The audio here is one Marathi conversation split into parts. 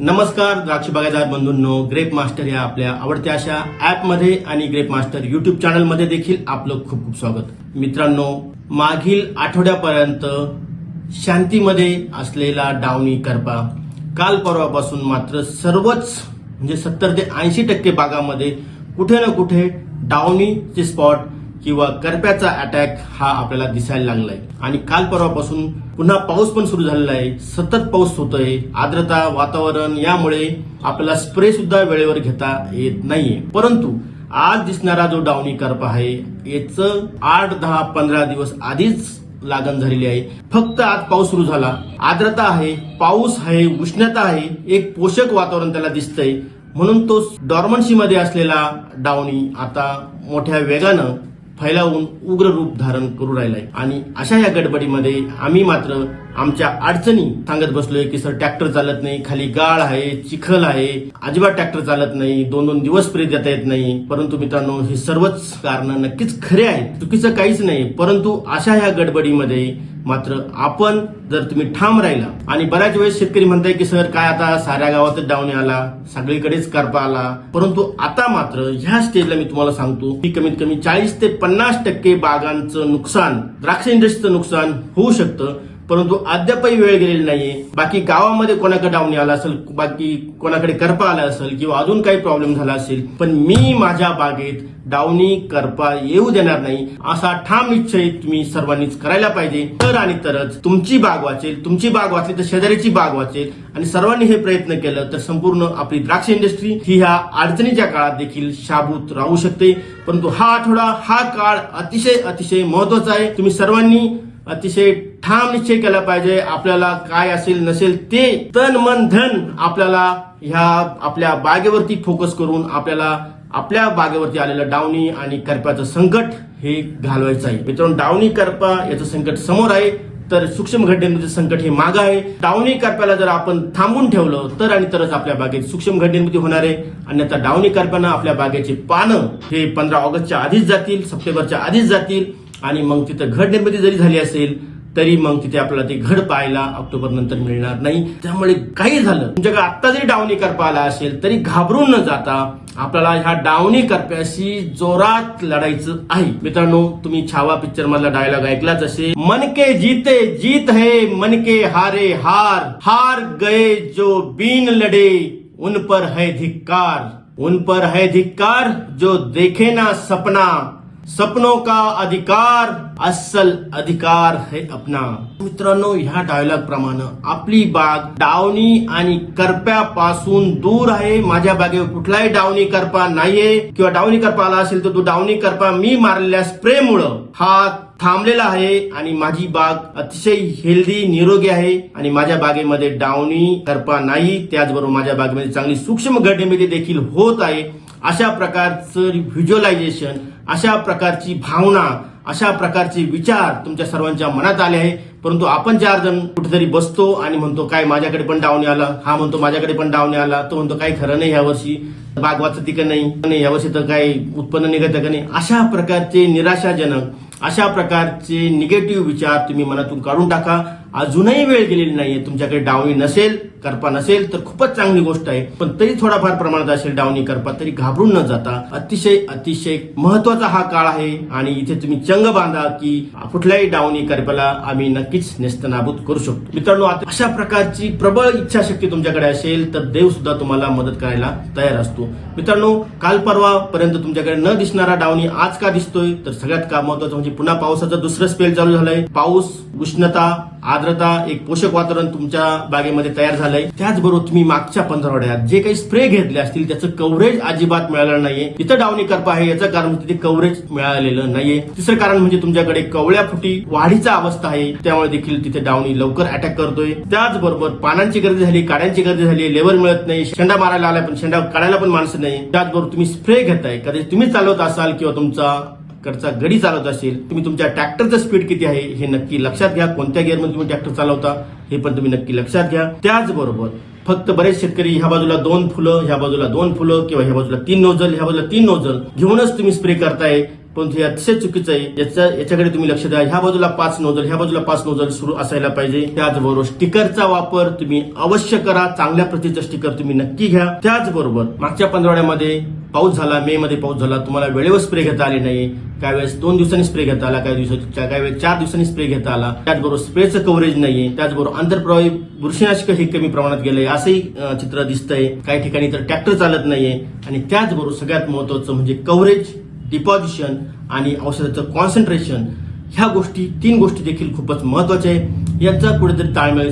नमस्कार द्राक्ष बागायतदार बंधूंनो. ग्रेप मास्टर या आपल्या आवडत्या अशा ॲपमध्ये आणि ग्रेप मास्टर युट्यूब चॅनलमध्ये देखील आपलं खूप खूप स्वागत. मित्रांनो मागील आठवड्यापर्यंत शांतीमध्ये असलेला डावणी करपा काल परवापासून मात्र सर्वच म्हणजे सत्तर ते ऐंशी टक्के भागामध्ये कुठे ना कुठे डावणीचे स्पॉट किंवा करप्याचा अटॅक हा आपल्याला दिसायला लागलाय. आणि काल परवापासून पुन्हा पाऊस पण सुरू झालेला आहे. सतत पाऊस होतोय. आर्द्रता वातावरण यामुळे आपल्याला स्प्रे सुद्धा वेळेवर घेता येत नाहीये. परंतु आज दिसणारा जो डावणी करप आहे याचं आठ दहा पंधरा दिवस आधीच लागण झालेली आहे. फक्त आज पाऊस सुरू झाला. आर्द्रता आहे पाऊस आहे उष्णता आहे एक पोषक वातावरण त्याला दिसतंय. म्हणून तो डॉर्मन्सी मध्ये असलेला डावणी आता मोठ्या वेगानं फैलावून उग्र रूप धारण करू राहिलाय. आणि अशा या गडबडीमध्ये आम्ही मात्र आमच्या अडचणी सांगत बसलोय की सर ट्रॅक्टर चालत नाही खाली गाळ आहे चिखल आहे अजिबात ट्रॅक्टर चालत नाही दोन दोन दिवस स्प्रे देता येत नाही. परंतु मित्रांनो हे सर्वच कारण नक्कीच खरे आहेत. चुकीचं काहीच नाही परंतु अशा ह्या गडबडीमध्ये मात्र आपण जर तुम्ही ठाम राहिला आणि बऱ्याच वेळेस शेतकरी म्हणताय की सर काय आता साऱ्या गावातच डावणे आला सगळीकडेच करपा आला. परंतु आता मात्र ह्या स्टेजला मी तुम्हाला सांगतो की कमीत कमी चाळीस ते पन्नास टक्के बागांचं नुकसान द्राक्ष इंडस्ट्रीचं नुकसान होऊ शकतं. परंतु अद्यापही वेळ गेलेली नाहीये. बाकी गावामध्ये कोणाकडे डावणी आला असेल बाकी कोणाकडे करपा आला असेल किंवा अजून काही प्रॉब्लेम झाला असेल पण मी माझ्या बागेत डावणी करपा येऊ देणार नाही असा ठाम निश्चय तुम्ही सर्वांनीच करायला पाहिजे. तर आणि तरच तुमची बाग वाचेल तुमची बाग वाचली तर शेजाऱ्याची बाग वाचेल आणि सर्वांनी हे प्रयत्न केलं तर संपूर्ण आपली द्राक्ष इंडस्ट्री ही ह्या अडचणीच्या काळात देखील शाबूत राहू शकते. परंतु हा आठवडा हा काळ अतिशय अतिशय महत्त्वाचा आहे. तुम्ही सर्वांनी अतिशय ठाम निश्चय केला पाहिजे. आपल्याला काय असेल नसेल ते तन मन धन आपल्याला ह्या आपल्या बागेवरती फोकस करून आपल्याला आपल्या बागेवरती आलेलं डावणी आणि करप्याचं संकट हे घालवायचं आहे. मित्रांनो डावणी करपा याचं संकट समोर आहे. तर सूक्ष्म घटनेचं संकट हे मागं आहे. डावणी करप्याला जर आपण थांबून ठेवलं तर आणि तरच आपल्या बागेत सूक्ष्म घटनेमध्ये होणार आहे. आणि आता डावणी करप्यानं आपल्या बागेची पानं हे पंधरा ऑगस्टच्या आधीच जातील सप्टेंबरच्या आधीच जातील. आणि मग तिथं घट निर्मिती जरी झाली असेल तरी मग तिथे आपल्याला ते घड पाहायला ऑक्टोबर नंतर मिळणार नाही. त्यामुळे काही झालं. तुमच्याकडे आता जरी डावणी करपा आला असेल तरी घाबरून न जाता आपल्याला ह्या डावणी करप्याशी जोरात लढायचं आहे. मित्रांनो तुम्ही छावा पिक्चर मधला डायलॉग ऐकलाच असे मन के जीते जीत है मन के हारे हार. हार गए जो बीन लढे उन पर है धिक्कार. उन पर है धिक्कार जो देखे ना सपना. सपनों का अधिकार अस्सल अधिकार है अपना। मित्रांनो ह्या डायलॉग प्रमाणे आपली बाग डावणी आणि करप्यापासून दूर आहे. माझ्या बागेवर कुठलाही डावणी करपा नाहीये. किंवा डावणी करपा आला असेल तर तो डावणी करपा मी मारलेल्या स्प्रेमुळं. हा थांबलेला आहे आणि माझी बाग अतिशय हेल्दी निरोगी आहे. आणि माझ्या बागेमध्ये डावणी करपा नाही. त्याचबरोबर माझ्या बागेमध्ये चांगली सूक्ष्म घटनेमध्ये देखील होत आहे. अशा प्रकारचं व्हिज्युअलायझेशन अशा प्रकारची भावना अशा प्रकारचे विचार तुमच्या सर्वांच्या मनात आले आहे. परंतु आपण चार जण कुठेतरी बसतो आणि म्हणतो काय माझ्याकडे पण डावणे आला. हा म्हणतो माझ्याकडे पण डावणे आला. तो म्हणतो काही खरं नाही यावर्षी. बाग वाचती का नाही? नाही यावर्षी तर काही उत्पन्न निघत का नाही? अशा प्रकारचे निराशाजनक अशा प्रकारचे निगेटिव्ह विचार तुम्ही मनातून काढून टाका. अजूनही वेळ गेलेली नाहीये. तुमच्याकडे डावणी नसेल करपा नसेल तर खूपच चांगली गोष्ट आहे. पण तरी थोडाफार प्रमाणात असेल डावणी करपा तरी घाबरून न जाता अतिशय अतिशय महत्त्वाचा हा काळ आहे. आणि इथे तुम्ही चंग बांधा की कुठल्याही डावणी करपाला आम्ही नक्कीच नेस्तनाबूत करू शकतो. मित्रांनो अशा प्रकारची प्रबळ इच्छाशक्ती तुमच्याकडे असेल तर देव सुद्धा तुम्हाला मदत करायला तयार असतो. मित्रांनो काल परवा पर्यंत तुमच्याकडे न दिसणारा डावणी आज का दिसतोय? तर सगळ्यात का महत्वाचं म्हणजे पुन्हा पावसाचं दुसरं स्पेल चालू झालंय. पाऊस उष्णता आर्द्रता एक पोषक वातावरण तुमच्या बागेमध्ये तयार झालंय. त्याचबरोबर तुम्ही मागच्या पंधरवड्यात जे काही स्प्रे घेतले असतील त्याचं कव्हरेज अजिबात मिळालं नाहीये. इथं डावणी करपा आहे याचं कारण म्हणजे तिथे कव्हरेज मिळालेलं नाहीये. तिसरं कारण म्हणजे तुमच्याकडे कवळ्या फुटी वाढीचा अवस्था आहे त्यामुळे देखील तिथे डावणी लवकर अटॅक करतोय. त्याचबरोबर पानांची गर्दी झाली काड्यांची गर्दी झाली लेबर मिळत नाही शेंडा मारायला आलाय पण शेंडा काढायला पण माणसं नाही. त्याचबरोबर तुम्ही स्प्रे घेताय कदाचित तुम्ही चालवत असाल किंवा तुमचा कडचा गडी चालवत असेल तुम्ही तुमच्या ट्रॅक्टरचं स्पीड किती आहे हे नक्की लक्षात घ्या. कोणत्या गिअरमध्ये तुम्ही ट्रॅक्टर चालवता हे पण तुम्ही नक्की लक्षात घ्या. त्याचबरोबर फक्त बरेच शेतकरी ह्या बाजूला दोन फुलं ह्या बाजूला दोन फुलं किंवा ह्या बाजूला तीन नोजल ह्या बाजूला तीन नोजल घेऊनच तुम्ही स्प्रे करताय. पण हे अतिशय चुकीचं आहे. याच्या याच्याकडे तुम्ही लक्ष द्या. ह्या बाजूला पाच नोजल ह्या बाजूला पाच नोजल सुरू असायला पाहिजे. त्याचबरोबर स्टिकरचा वापर तुम्ही अवश्य करा. चांगल्या प्रतीचं स्टिकर तुम्ही नक्की घ्या. त्याचबरोबर मागच्या पंधरवड्यामध्ये पाऊस झाला. मे मध्ये पाऊस झाला. तुम्हाला वेळेवर स्प्रे घेता आले नाही. काही वेळेस दोन दिवसांनी स्प्रे घेता आला. काही दिवसाच्या काही वेळेस चार दिवसांनी स्प्रे घेता आला. त्याचबरोबर स्प्रेचं कव्हरेज नाहीये. त्याचबरोबर आंतरप्रवाही बुरशीनाशक हे कमी प्रमाणात गेलंय. असंही चित्र दिसतंय. काही ठिकाणी तर ट्रॅक्टर चालत नाहीये. आणि त्याचबरोबर सगळ्यात महत्वाचं म्हणजे कव्हरेज डिपॉझिशन आणि औषधाचं कॉन्सन्ट्रेशन ह्या गोष्टी तीन गोष्टी देखील खूपच महत्त्वाच्या आहे याचा कुठेतरी ताळमेळ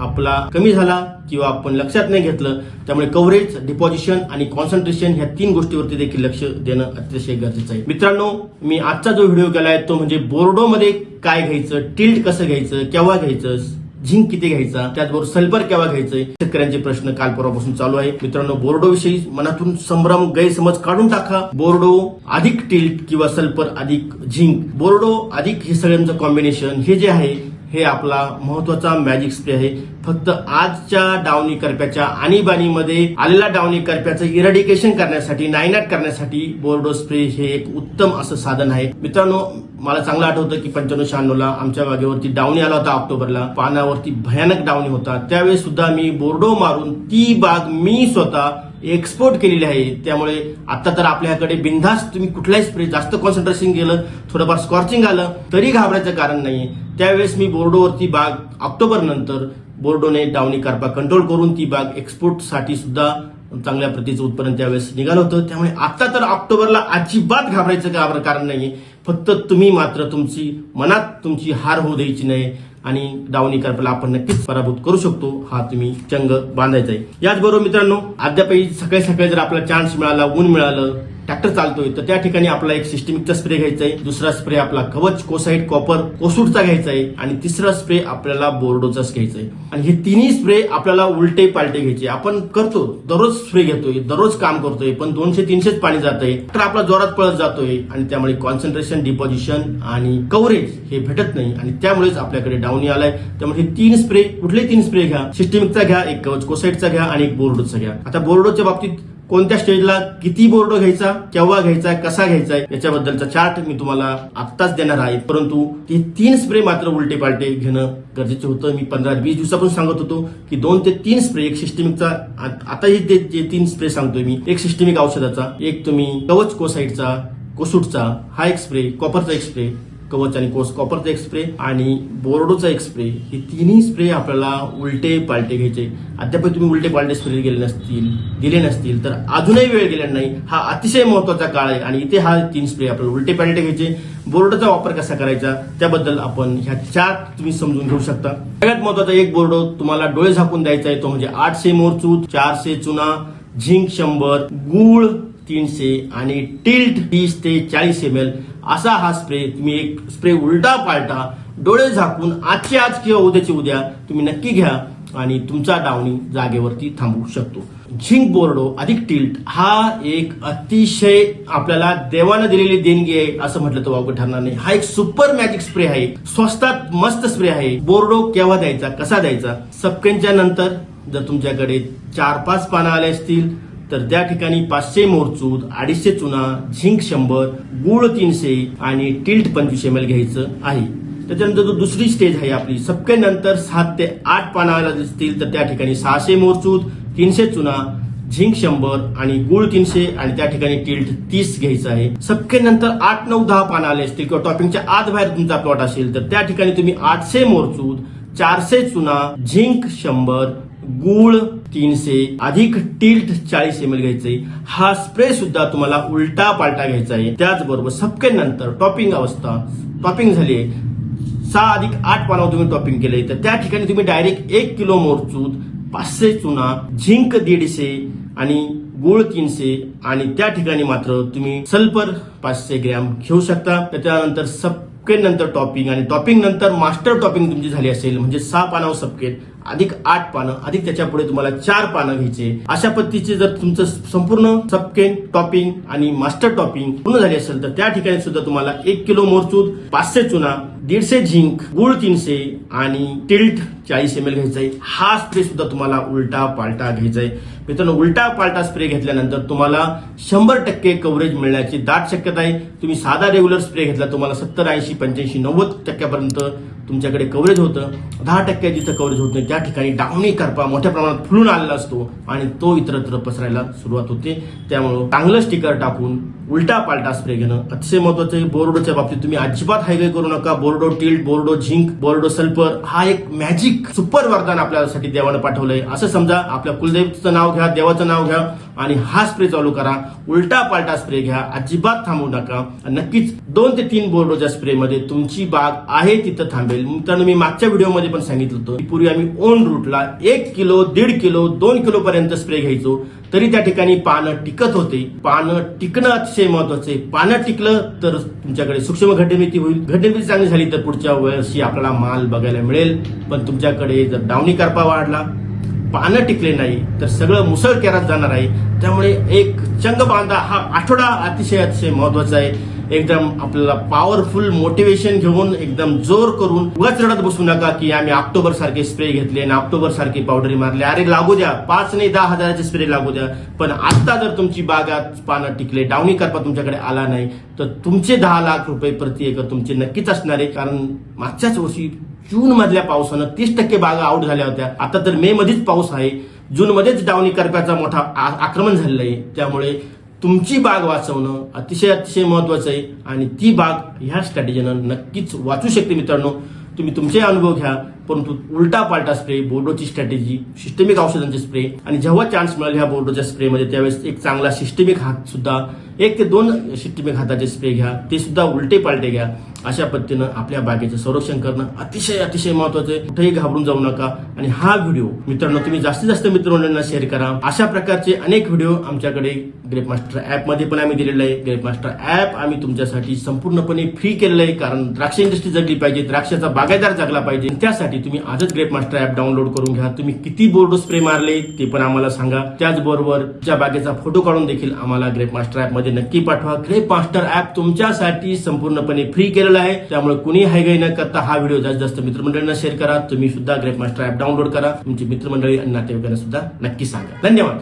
आपला कमी झाला किंवा आपण लक्षात नाही घेतलं त्यामुळे कव्हरेज डिपॉझिशन आणि कॉन्सन्ट्रेशन ह्या तीन गोष्टीवरती देखील लक्ष देणं अतिशय गरजेचं आहे. मित्रांनो मी आजचा जो व्हिडिओ केला आहे तो म्हणजे बोर्डोमध्ये काय घ्यायचं टिल्ट कसं घ्यायचं केव्हा घ्यायचं झिंक किती घ्यायचा? त्याचबरोबर सल्फर केव्हा घ्यायचंय शेतकऱ्यांचे प्रश्न काल परवापासून चालू आहे. मित्रांनो बोर्डो विषयी मनातून संभ्रम गैरसमज काढून टाका. बोर्डो अधिक टिल्ट किंवा सल्फर अधिक झिंक? बोर्डो अधिक हे सगळ्यांचं कॉम्बिनेशन हे जे आहे हे आपला महत्त्वाचा मॅजिक स्प्रे आहे. फक्त आजच्या डावणी करप्याच्या आणीबाणीमध्ये आलेल्या डावणी करप्याचं इरॅडिकेशन करण्यासाठी नायनाट करण्यासाठी बोर्डो स्प्रे हे एक उत्तम असं साधन आहे. मित्रांनो मला चांगलं आठवतं की पंच्याण्णव शहाण्णवला आमच्या बागेवरती डावणी आला होता ऑक्टोबरला. पानावरती भयानक डावणी होता. त्यावेळेस सुद्धा मी बोर्डो मारून ती बाग मी स्वतः एक्सपोर्ट केलेली आहे. त्यामुळे आता तर आपल्याकडे बिनधास्त तुम्ही कुठलाही स्प्रे जास्त कॉन्सन्ट्रेशन केलं थोडंफार स्कॉर्चिंग आलं तरी घाबरायचं कारण नाही त्यावेळेस मी बोर्डोवरती बाग ऑक्टोबर नंतर बोर्डोने डावणी कारपा कंट्रोल करून ती बाग एक्सपोर्टसाठी सुद्धा चांगल्या प्रतीचं उत्पन्न त्यावेळेस निघालं होतं. त्यामुळे आता तर ऑक्टोबरला अजिबात घाबरायचं घाबर कारण नाही फक्त तुम्ही मात्र तुमची मनात तुमची हार होऊ द्यायची नाही. आणि डावणी करपाला आपण नक्कीच पराभूत करू शकतो. हा तुम्ही चंग बांधायचा आहे. याचबरोबर मित्रांनो अद्यापही सकाळी सकाळी जर आपला चान्स मिळाला ऊन मिळालं ट्रॅक्टर चालतोय तर त्या ठिकाणी आपला एक सिस्टमिकचा स्प्रे घ्यायचा आहे. दुसरा स्प्रे आपला कवच कोसाईट कॉपर कोसूटचा घ्यायचा आहे. आणि तिसरा स्प्रे आपल्याला बोर्डोचाच घ्यायचा आहे. आणि हे तिन्ही स्प्रे आपल्याला उलटे पालटे घ्यायचे आपण करतो दररोज स्प्रे घेतोय दररोज काम करतोय पण दोनशे तीनशेच पाणी जात आहे तर आपला जोरात पळत जातोय आणि त्यामुळे कॉन्सन्ट्रेशन डिपॉझिशन आणि कव्हरेज हे भेटत नाही. आणि त्यामुळेच आपल्याकडे डाऊनी आलाय त्यामुळे हे तीन स्प्रे कुठले तीन स्प्रे घ्या? सिस्टमिकचा घ्या एक कवच कोसाईटचा घ्या आणि एक बोर्डोचा घ्या. आता बोर्डोच्या बाबतीत कोणत्या स्टेजला किती बोर्ड घ्यायचा केव्हा घ्यायचा कसा घ्यायचा याच्याबद्दलचा चार्ट मी तुम्हाला आत्ताच देणार आहे. परंतु ते तीन स्प्रे मात्र उलटे पालटे घेणं गरजेचं होतं. मी पंधरा वीस दिवसापासून सांगत होतो की दोन ते तीन स्प्रे एक सिस्टमिकचा आताही ते जे तीन स्प्रे सांगतोय मी. एक सिस्टमिक औषधाचा एक तुम्ही कवच कोसाईडचा कोसूटचा हा एक स्प्रे कॉपरचा एक स्प्रे कवच आणि कोस कॉपरचा एक स्प्रे आणि बोर्डोचा एक स्प्रे हे तिन्ही स्प्रे आपल्याला उलटे पालटे घ्यायचे. अद्याप तुम्ही उलटे पालटे स्प्रे गेले नसतील दिले नसतील तर अजूनही वेळ गेला नाही. हा अतिशय महत्त्वाचा काळ आहे आणि इथे हा तीन स्प्रे आपल्याला उलटे पालटे घ्यायचे. बोर्डचा वापर कसा करायचा त्याबद्दल आपण ह्या चार तुम्ही समजून घेऊ शकता. सगळ्यात महत्त्वाचा एक बोर्ड तुम्हाला डोळे झाकून द्यायचा आहे तो म्हणजे आठशे मोरचूत चारशे चुना झिंक शंभर गुळ तीनशे आणि टिल्ट तीस ते चाळीस एम एल असा हा स्प्रे तुम्ही एक स्प्रे उलटा पालटा डोळे झाकून आजचे आज किंवा उद्याचे उद्या तुम्ही नक्की घ्या आणि तुमचा डावणी जागेवरती थांबवू शकतो. झिंक बोर्डो अधिक टिल्ट हा एक अतिशय आपल्याला देवानं दिलेली देणगी आहे असं म्हटलं तर वावगं ठरणार नाही. हा एक सुपर मॅजिक स्प्रे आहे. स्वस्तात मस्त स्प्रे आहे. बोर्डो केव्हा द्यायचा कसा द्यायचा? सपकेनच्या नंतर जर तुमच्याकडे चार पाच पानं आले असतील तर त्या ठिकाणी पाचशे मोरचूद अडीचशे चुना झिंक शंभर गुळ तीनशे आणि टिल्ट पंचवीस एम एल घ्यायचं आहे. त्याच्यानंतर जो दुसरी स्टेज आहे आपली सबके नंतर सात ते आठ पानाला दिसतील तर त्या ठिकाणी सहाशे मोरचूद तीनशे चुना झिंक शंभर आणि गुळ तीनशे आणि त्या ठिकाणी टिल्ट तीस घ्यायचं आहे. सबके नंतर आठ नऊ दहा पानं आले असतील किंवा टॉपिंगच्या आत बाहेर तुमचा प्लॉट असेल तर त्या ठिकाणी तुम्ही आठशे मोरचूद चारशे चुना झिंक शंभर गुळ तीनशे अधिक टिल्ट चाळीस एम एल घ्यायचंय. हा स्प्रे सुद्धा तुम्हाला उलटा पालटा घ्यायचा आहे. त्याचबरोबर सबके नंतर टॉपिंग अवस्था. टॉपिंग झाली आहे. सहा अधिक आठ पानावर तुम्ही टॉपिंग केलंय. तर त्या ठिकाणी तुम्ही डायरेक्ट एक किलो मोरचूद पाचशे चुना झिंक दीडशे आणि गुळ तीनशे आणि त्या ठिकाणी मात्र तुम्ही सल्फर पाचशे ग्रॅम घेऊ शकता. त्याच्यानंतर सबकेट नंतर टॉपिंग आणि टॉपिंग नंतर मास्टर टॉपिंग तुमची झाली असेल म्हणजे सहा पानावर सबकेट अधिक आठ पानं अधिक त्याच्या पुढे तुम्हाला चार पानं घ्यायचे. अशा पद्धतीचे जर तुमचं संपूर्ण सबकेन टॉपिंग आणि मास्टर टॉपिंग पूर्ण झाली असेल तर त्या ठिकाणी सुद्धा तुम्हाला एक किलो मोरचूद पाचशे चुना दीडशे झिंक गुळ तीनशे आणि टिल्ट चाळीस एम एल घ्यायचा आहे हा स्प्रे सुद्धा तुम्हाला उलटा पालटा घ्यायचा आहे मित्रांनो उलटा पालटा स्प्रे घेतल्यानंतर तुम्हाला शंभर टक्के कव्हरेज मिळण्याची दाट शक्यता आहे. तुम्ही साधा रेग्युलर स्प्रे घेतला तुम्हाला सत्तर ऐंशी पंच्याऐंशी नव्वद टक्क्यापर्यंत तुमच्याकडे कव्हरेज होतं. दहा टक्के जिथं कव्हरेज होतं त्या ठिकाणी डावणी करपा मोठ्या प्रमाणात फुलून आलेला असतो आणि तो इतरत्र पसरायला सुरुवात होते. त्यामुळं चांगलं स्टिकर टाकून उलटा पालटा स्प्रे घेणं अतिशय महत्वाचं आहे. बोर्डोच्या बाबतीत तुम्ही अजिबात हायवे करू नका. बोर्डो टिल्ट बोर्डो झिंक बोर्डो सल्फर हा एक मॅजिक सुपर वरदान आपल्यासाठी देवानं पाठवलंय. असं समजा आपल्या कुलदेवचं नाव घ्या देवाचं नाव घ्या. आणि हा स्प्रे चालू करा. उलटा पालटा स्प्रे घ्या. अजिबात थांबू नका. नक्कीच दोन ते तीन बोर्डोच्या स्प्रेमध्ये तुमची बाग आहे तिथं थांबेल. मित्रांनो मी मागच्या व्हिडिओमध्ये पण सांगितलं होतं की पूर्वी आम्ही ओन रूटला एक किलो दीड किलो दोन किलो पर्यंत स्प्रे घ्यायचो. तरी त्या ठिकाणी पानं टिकत होते. पानं टिकणं अतिशय महत्वाचं. आहे पानं टिकलं तर तुमच्याकडे सूक्ष्म घटनिर्मिती होईल. घटनिर्मिती चांगली झाली तर पुढच्या वर्षी आपल्याला माल बघायला मिळेल. पण तुमच्याकडे जर डावणी करपा वाढला पानं टिकले नाही तर सगळं मुसळ केरात जाणार आहे. त्यामुळे एक चंग बांधा हा आठवडा अतिशय अतिशय महत्त्वाचा आहे. एकदम आपल्याला पॉवरफुल मोटिवेशन घेऊन एकदम जोर करून उगाच रडत बसू नका की आम्ही ऑक्टोबर सारखे स्प्रे घेतले आणि ऑक्टोबर सारखी पावडरी मारले. अरे लागू द्या. पाच नाही दहा हजाराचे स्प्रे लागू द्या. पण आता जर तुमची बागात पानं टिकले डावणी करपा तुमच्याकडे आला नाही तर तुमचे दहा लाख रुपये प्रति एकर तुमचे नक्कीच असणार. आहे कारण मागच्याच वर्षी जून मधल्या पावसानं तीस टक्के बागा आउट झाल्या होत्या. आता तर मे मध्येच पाऊस आहे. जून मध्येच डावणी करप्याचा मोठा आ- आक्रमण झालेलं आहे. त्यामुळे तुमची बाग वाचवणं अतिशय अतिशय महत्वाचं आहे आणि ती बाग ह्या स्ट्रॅटेजीनं नक्कीच वाचू शकते मित्रांनो. तुम्ही तुमचे अनुभव घ्या परंतु उलटा पालटा स्प्रे बोर्डोची स्ट्रॅटेजी सिस्टमिक औषधांचे स्प्रे आणि जेव्हा चान्स मिळेल ह्या बोर्डोच्या स्प्रेमध्ये त्यावेळेस एक चांगला सिस्टमिक हात सुद्धा एक ते दोन सिस्टमिक हाताचे स्प्रे घ्या ते सुद्धा उलटे पालटे घ्या. अशा पद्धतीनं आपल्या बागेचं संरक्षण करणं अतिशय अतिशय महत्वाचं आहे. कुठेही घाबरून जाऊ नका. आणि हा व्हिडिओ मित्रांनो तुम्ही जास्तीत जास्त मित्रमंडळींना शेअर करा. अशा प्रकारचे अनेक व्हिडिओ आमच्याकडे ग्रेप मास्टर ऍपमध्ये पण आम्ही दिलेलं आहे. ग्रेप मास्टर ऍप आम्ही तुमच्यासाठी संपूर्णपणे फ्री केलेलं आहे. कारण द्राक्ष इंडस्ट्री जगली पाहिजे द्राक्षाचा बागायदार जगला पाहिजे. त्यासाठी तुम्ही आजच ग्रेप मास्टर ऍप डाउनलोड करून घ्या. तुम्ही किती बोर्ड स्प्रे मारले ते पण आम्हाला सांगा. त्याचबरोबर त्या बागेचा फोटो काढून देखील आम्हाला ग्रेप मास्टर ऍपमध्ये नक्की पाठवा. ग्रेप मास्टर ऍप तुमच्यासाठी संपूर्णपणे फ्री केलं दिलेला आहे. त्यामुळे कुणी हायगाई न करता हा व्हिडिओ जास्त जास्त मित्रमंडळींना शेअर करा. तुम्ही सुद्धा ग्रेप मास्टर ऍप डाउनलोड करा. तुमची मित्रमंडळी आणि नातेवाईकांना सुद्धा नक्की सांगा. धन्यवाद.